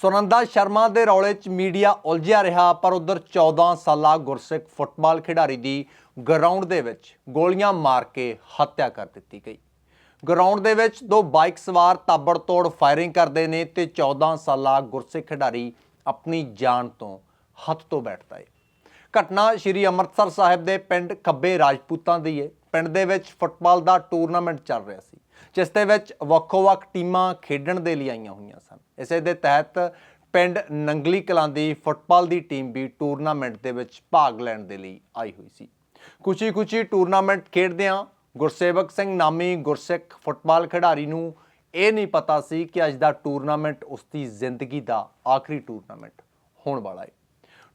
ਸੁਨੰਦਾ ਸ਼ਰਮਾ ਦੇ ਰੌਲੇ 'ਚ ਮੀਡੀਆ ਉਲਝਿਆ ਰਿਹਾ, ਪਰ ਉਧਰ 14 ਸਾਲਾ ਗੁਰਸਿੱਖ ਫੁੱਟਬਾਲ ਖਿਡਾਰੀ ਦੀ ਗਰਾਊਂਡ ਦੇ ਵਿੱਚ ਗੋਲੀਆਂ ਮਾਰ ਕੇ ਹੱਤਿਆ ਕਰ ਦਿੱਤੀ ਗਈ। ਗਰਾਊਂਡ ਦੇ ਵਿੱਚ ਦੋ ਬਾਈਕ ਸਵਾਰ ਤਾਬੜਤੋੜ ਫਾਇਰਿੰਗ ਕਰਦੇ ਨੇ ਤੇ 14 ਸਾਲਾ ਗੁਰਸਿੱਖ ਖਿਡਾਰੀ ਆਪਣੀ ਜਾਨ ਤੋਂ ਹੱਥ ਤੋਂ ਬੈਠਦਾ ਹੈ ਘਟਨਾ ਸ਼੍ਰੀ ਅੰਮ੍ਰਿਤਸਰ ਸਾਹਿਬ ਦੇ ਪਿੰਡ ਖੱਬੇ ਰਾਜਪੂਤਾਂ ਦੀ ਹੈ ਪਿੰਡ ਦੇ ਵਿੱਚ ਫੁੱਟਬਾਲ ਦਾ ਟੂਰਨਾਮੈਂਟ ਚੱਲ ਰਿਹਾ ਸੀ। ਜਿਸ ਦੇ ਵਿੱਚ ਵੱਖੋ-ਵੱਖ ਟੀਮਾਂ ਖੇਡਣ ਦੇ ਲਈ ਆਈਆਂ ਹੋਈਆਂ ਸਨ। ਇਸੇ ਦੇ ਤਹਿਤ ਪਿੰਡ ਨੰਗਲੀ ਕਲਾਂ ਦੀ ਫੁੱਟਬਾਲ ਦੀ ਟੀਮ ਵੀ ਟੂਰਨਾਮੈਂਟ ਦੇ ਵਿੱਚ ਭਾਗ ਲੈਣ ਦੇ ਲਈ ਆਈ ਹੋਈ ਸੀ। ਕੁਚੀ-ਕੁਚੀ ਟੂਰਨਾਮੈਂਟ ਖੇਡਦਿਆਂ ਗੁਰਸੇਵਕ ਸਿੰਘ ਨਾਮੀ ਗੁਰਸਿੱਖ ਫੁੱਟਬਾਲ ਖਿਡਾਰੀ ਨੂੰ ਇਹ ਨਹੀਂ ਪਤਾ ਸੀ ਕਿ ਅੱਜ ਦਾ ਟੂਰਨਾਮੈਂਟ ਉਸ ਦੀ ਜ਼ਿੰਦਗੀ ਦਾ ਆਖਰੀ ਟੂਰਨਾਮੈਂਟ ਹੋਣ ਵਾਲਾ ਹੈ।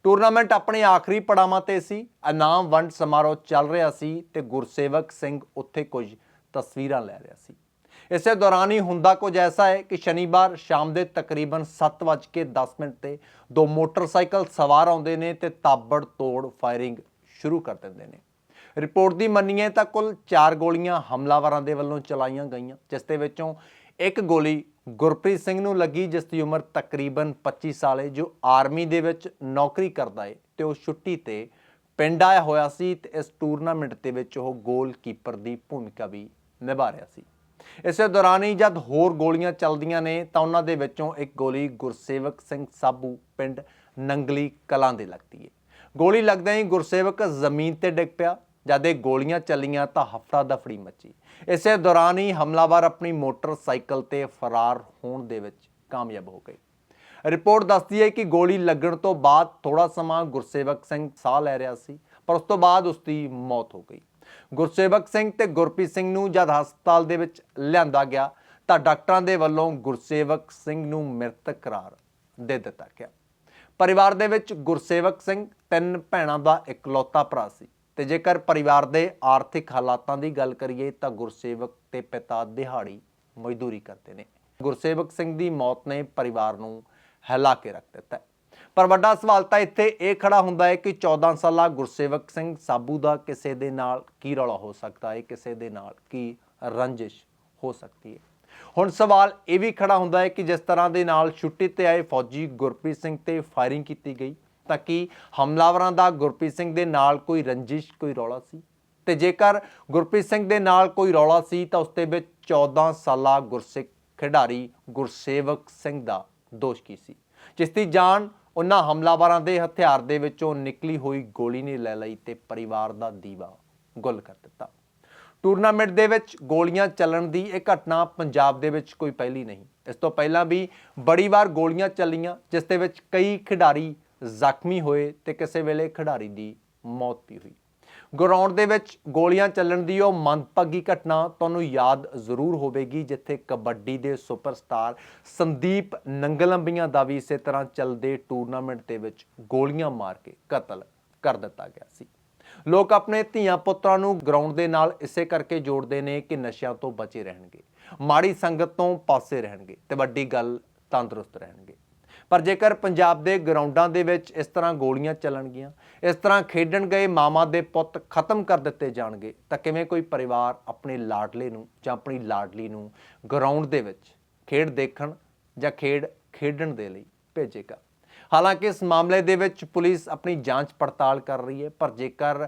ਟੂਰਨਾਮੈਂਟ ਆਪਣੇ ਆਖਰੀ ਪੜਾਵਾਂ ਤੇ ਸੀ। ਇਨਾਮ ਵੰਡ ਸਮਾਰੋਹ ਚੱਲ ਰਿਹਾ ਸੀ ਤੇ ਗੁਰਸੇਵਕ ਸਿੰਘ ਉੱਥੇ ਕੁਝ ਤਸਵੀਰਾਂ ਲੈ ਰਿਹਾ ਸੀ। ਇਸੇ ਦੌਰਾਨ ਹੀ ਹੁੰਦਾ ਕੁਝ ਐਸਾ ਹੈ ਕਿ ਸ਼ਨੀਵਾਰ ਸ਼ਾਮ ਦੇ ਤਕਰੀਬਨ 7:10 ਮਿੰਟ ਤੇ ਦੋ ਮੋਟਰਸਾਈਕਲ ਸਵਾਰ ਆਉਂਦੇ ਨੇ ਤੇ ਤਾਬੜ ਤੋੜ ਫਾਇਰਿੰਗ ਸ਼ੁਰੂ ਕਰ ਦਿੰਦੇ ਨੇ। ਰਿਪੋਰਟ ਦੀ ਮੰਨੀਏ ਤਾਂ ਕੁੱਲ 4 ਗੋਲੀਆਂ ਹਮਲਾਵਰਾਂ ਦੇ ਵੱਲੋਂ ਚਲਾਈਆਂ ਗਈਆਂ, ਜਿਸ ਦੇ ਵਿੱਚੋਂ ਇੱਕ ਗੋਲੀ ਗੁਰਪ੍ਰੀਤ ਸਿੰਘ ਨੂੰ ਲੱਗੀ, ਜਿਸ ਦੀ ਉਮਰ ਤਕਰੀਬਨ 25 ਸਾਲ ਹੈ, ਜੋ ਆਰਮੀ ਦੇ ਵਿੱਚ ਨੌਕਰੀ ਕਰਦਾ ਹੈ ਤੇ ਉਹ ਛੁੱਟੀ ਤੇ ਪਿੰਡ ਆਇਆ ਹੋਇਆ ਸੀ ਤੇ ਇਸ ਟੂਰਨਾਮੈਂਟ ਦੇ ਵਿੱਚ ਉਹ ਗੋਲਕੀਪਰ ਦੀ ਭੂਮਿਕਾ ਵੀ ਨਿਭਾ ਰਿਹਾ ਸੀ। ਇਸੇ ਦੌਰਾਨ ਹੀ ਜਦ ਹੋਰ ਗੋਲੀਆਂ ਚੱਲਦੀਆਂ ਨੇ ਤਾਂ ਉਹਨਾਂ ਦੇ ਵਿੱਚੋਂ ਇੱਕ ਗੋਲੀ ਗੁਰਸੇਵਕ ਸਿੰਘ ਸਾਬੂ ਪਿੰਡ ਨੰਗਲੀ ਕਲਾਂ ਦੇ ਲੱਗਦੀ ਹੈ ਗੋਲੀ ਲੱਗਦਿਆਂ ਹੀ ਗੁਰਸੇਵਕ ਜ਼ਮੀਨ ਤੇ ਡਿੱਗ ਪਿਆ। ਜਦ ਇਹ ਗੋਲੀਆਂ ਚੱਲੀਆਂ ਤਾਂ ਹਫੜਾ ਦਫੜੀ ਮੱਚੀ। ਇਸੇ ਦੌਰਾਨ ਹੀ ਹਮਲਾਵਰ ਆਪਣੀ ਮੋਟਰਸਾਈਕਲ ਤੇ ਫਰਾਰ ਹੋਣ ਦੇ ਵਿੱਚ ਕਾਮਯਾਬ ਹੋ ਗਏ। ਰਿਪੋਰਟ ਦੱਸਦੀ ਹੈ ਕਿ ਗੋਲੀ ਲੱਗਣ ਤੋਂ ਬਾਅਦ ਥੋੜਾ ਸਮਾਂ ਗੁਰਸੇਵਕ ਸਿੰਘ ਸਾਹ ਲੈ ਰਿਹਾ ਸੀ, ਪਰ ਉਸ ਤੋਂ ਬਾਅਦ ਉਸ ਦੀ ਮੌਤ ਹੋ ਗਈ। ਗੁਰਸੇਵਕ ਸਿੰਘ ਤੇ ਗੁਰਪ੍ਰੀਤ ਸਿੰਘ ਨੂੰ ਜਦ ਹਸਪਤਾਲ ਦੇ ਵਿੱਚ ਲਿਆਂਦਾ ਗਿਆ ਤਾਂ ਡਾਕਟਰਾਂ ਦੇ ਵੱਲੋਂ ਗੁਰਸੇਵਕ ਸਿੰਘ ਨੂੰ ਮ੍ਰਿਤਕ ਕਰਾਰ ਦੇ ਦਿੱਤਾ ਗਿਆ। ਪਰਿਵਾਰ ਦੇ ਵਿੱਚ ਗੁਰਸੇਵਕ ਸਿੰਘ ਤਿੰਨ ਭੈਣਾਂ ਦਾ ਇਕਲੌਤਾ ਭਰਾ ਸੀ ਤੇ ਜੇਕਰ ਪਰਿਵਾਰ ਦੇ ਆਰਥਿਕ ਹਾਲਾਤਾਂ ਦੀ ਗੱਲ ਕਰੀਏ ਤਾਂ ਗੁਰਸੇਵਕ ਤੇ ਪਿਤਾ ਦਿਹਾੜੀ ਮਜ਼ਦੂਰੀ ਕਰਦੇ ਨੇ। ਗੁਰਸੇਵਕ ਸਿੰਘ ਦੀ ਮੌਤ ਨੇ ਪਰਿਵਾਰ ਨੂੰ ਹਿਲਾ ਕੇ ਰੱਖ ਦਿੱਤਾ ਪਰ ਵੱਡਾ ਸਵਾਲ ਤਾਂ ਇੱਥੇ ਇਹ ਖੜਾ ਹੁੰਦਾ ਹੈ ਕਿ 14 ਸਾਲਾ ਗੁਰਸੇਵਕ ਸਿੰਘ ਸਾਬੂ ਦਾ ਕਿਸੇ ਦੇ ਨਾਲ ਕੀ ਰੌਲਾ ਹੋ ਸਕਦਾ ਹੈ? ਕਿਸੇ ਦੇ ਨਾਲ ਕੀ ਰੰਜਿਸ਼ ਹੋ ਸਕਦੀ ਹੈ? ਹੁਣ ਸਵਾਲ ਇਹ ਵੀ ਖੜਾ ਹੁੰਦਾ ਹੈ ਕਿ ਜਿਸ ਤਰ੍ਹਾਂ ਦੇ ਨਾਲ ਛੁੱਟੀ ਤੇ ਆਏ ਫੌਜੀ ਗੁਰਪ੍ਰੀਤ ਸਿੰਘ ਤੇ ਫਾਇਰਿੰਗ ਕੀਤੀ ਗਈ, ਤਾਂ ਕਿ ਹਮਲਾਵਰਾਂ ਦਾ ਗੁਰਪ੍ਰੀਤ ਸਿੰਘ ਦੇ ਨਾਲ ਕੋਈ ਰੰਜਿਸ਼, ਕੋਈ ਰੌਲਾ ਸੀ? ਤੇ ਜੇਕਰ ਗੁਰਪ੍ਰੀਤ ਸਿੰਘ ਦੇ ਨਾਲ ਕੋਈ ਰੌਲਾ ਸੀ, ਤਾਂ ਉਸ ਦੇ ਵਿੱਚ 14 ਸਾਲਾ ਗੁਰਸਿੱਖ ਖਿਡਾਰੀ ਗੁਰਸੇਵਕ ਸਿੰਘ ਦਾ ਦੋਸ਼ ਕੀ ਸੀ? ਜਿਸ ਦੀ ਜਾਨ ਉਹਨਾਂ ਹਮਲਾਵਰਾਂ ਦੇ ਹਥਿਆਰ ਦੇ ਵਿੱਚੋਂ ਨਿਕਲੀ ਹੋਈ ਗੋਲੀ ਨੇ ਲੈ ਲਈ ਤੇ ਪਰਿਵਾਰ ਦਾ ਦੀਵਾ ਗੁੱਲ ਕਰ ਦਿੱਤਾ। ਟੂਰਨਾਮੈਂਟ ਦੇ ਵਿੱਚ ਗੋਲੀਆਂ ਚੱਲਣ ਦੀ ਇਹ ਘਟਨਾ ਪੰਜਾਬ ਦੇ ਵਿੱਚ ਕੋਈ ਪਹਿਲੀ ਨਹੀਂ। ਇਸ ਤੋਂ ਪਹਿਲਾਂ ਵੀ ਬੜੀ ਵਾਰ ਗੋਲੀਆਂ ਚੱਲੀਆਂ, ਜਿਸ ਦੇ ਵਿੱਚ ਕਈ ਖਿਡਾਰੀ ਜ਼ਖਮੀ ਹੋਏ ਤੇ ਕਿਸੇ ਵੇਲੇ ਖਿਡਾਰੀ ਦੀ ਮੌਤ ਵੀ ਹੋਈ। ਗਰਾਊਂਡ ਦੇ ਵਿੱਚ ਗੋਲੀਆਂ ਚੱਲਣ ਦੀ ਉਹ ਮੰਦਭਾਗੀ ਘਟਨਾ ਤੁਹਾਨੂੰ ਯਾਦ ਜ਼ਰੂਰ ਹੋਵੇਗੀ, ਜਿੱਥੇ ਕਬੱਡੀ ਦੇ ਸੁਪਰਸਟਾਰ ਸੰਦੀਪ ਨੰਗਲੰਬੀਆਂ ਦਾ ਵੀ ਇਸੇ ਤਰ੍ਹਾਂ ਚੱਲਦੇ ਟੂਰਨਾਮੈਂਟ ਦੇ ਵਿੱਚ ਗੋਲੀਆਂ ਮਾਰ ਕੇ ਕਤਲ ਕਰ ਦਿੱਤਾ ਗਿਆ ਸੀ। ਲੋਕ ਆਪਣੇ ਧੀਆਂ ਪੁੱਤਰਾਂ ਨੂੰ ਗਰਾਊਂਡ ਦੇ ਨਾਲ ਇਸੇ ਕਰਕੇ ਜੋੜਦੇ ਨੇ ਕਿ ਨਸ਼ਿਆਂ ਤੋਂ ਬਚੇ ਰਹਿਣਗੇ, ਮਾੜੀ ਸੰਗਤ ਤੋਂ ਪਾਸੇ ਰਹਿਣਗੇ ਤੇ ਵੱਡੀ ਗੱਲ ਤੰਦਰੁਸਤ ਰਹਿਣਗੇ। ਪਰ ਜੇਕਰ ਪੰਜਾਬ ਦੇ ਗਰਾਊਂਡਾਂ ਦੇ ਵਿੱਚ ਇਸ ਤਰ੍ਹਾਂ ਗੋਲੀਆਂ ਚੱਲਣਗੀਆਂ, ਇਸ ਤਰ੍ਹਾਂ ਖੇਡਣ ਗਏ ਮਾਮਾ ਦੇ ਪੁੱਤ ਖਤਮ ਕਰ ਦਿੱਤੇ ਜਾਣਗੇ, ਤਾਂ ਕਿਵੇਂ ਕੋਈ ਪਰਿਵਾਰ ਆਪਣੇ ਲਾਡਲੇ ਨੂੰ ਜਾਂ ਆਪਣੀ ਲਾਡਲੀ ਨੂੰ ਗਰਾਊਂਡ ਦੇ ਵਿੱਚ ਖੇਡ ਦੇਖਣ ਜਾਂ ਖੇਡ ਖੇਡਣ ਦੇ ਲਈ ਭੇਜੇਗਾ? ਹਾਲਾਂਕਿ ਇਸ ਮਾਮਲੇ ਦੇ ਵਿੱਚ ਪੁਲਿਸ ਆਪਣੀ ਜਾਂਚ ਪੜਤਾਲ ਕਰ ਰਹੀ ਹੈ, ਪਰ ਜੇਕਰ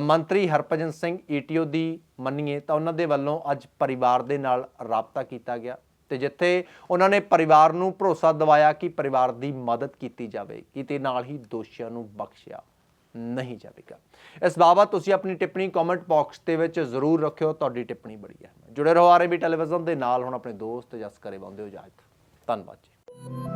ਮੰਤਰੀ ਹਰਭਜਨ ਸਿੰਘ ਈਟੀਓ ਦੀ ਮੰਨੀਏ ਤਾਂ ਉਹਨਾਂ ਦੇ ਵੱਲੋਂ ਅੱਜ ਪਰਿਵਾਰ ਦੇ ਨਾਲ ਰਾਬਤਾ ਕੀਤਾ ਗਿਆ। ਤੇ ਜਿੱਥੇ ਉਹਨਾਂ ਨੇ ਪਰਿਵਾਰ ਨੂੰ ਭਰੋਸਾ ਦਿਵਾਇਆ ਕਿ ਪਰਿਵਾਰ ਦੀ ਮਦਦ ਕੀਤੀ ਜਾਵੇਗੀ ਤੇ ਨਾਲ ਹੀ ਦੋਸ਼ੀਆਂ ਨੂੰ ਬਖਸ਼ਿਆ ਨਹੀਂ ਜਾਵੇਗਾ। ਇਸ ਬਾਬਤ ਤੁਸੀਂ ਆਪਣੀ ਟਿੱਪਣੀ ਕਮੈਂਟ ਬਾਕਸ ਦੇ ਵਿੱਚ ਜ਼ਰੂਰ ਰੱਖਿਓ, ਤੁਹਾਡੀ ਟਿੱਪਣੀ ਬੜੀ ਹੈ। ਜੁੜੇ ਰਹੋ ਆਰਏਬੀ ਟੈਲੀਵਿਜ਼ਨ ਦੇ ਨਾਲ, ਹੁਣ ਆਪਣੇ ਦੋਸਤ ਜਸ ਕਰੇ ਬੰਦੇ ਹੋ ਇਜਾਜ਼ਤ। ਧੰਨਵਾਦ ਜੀ।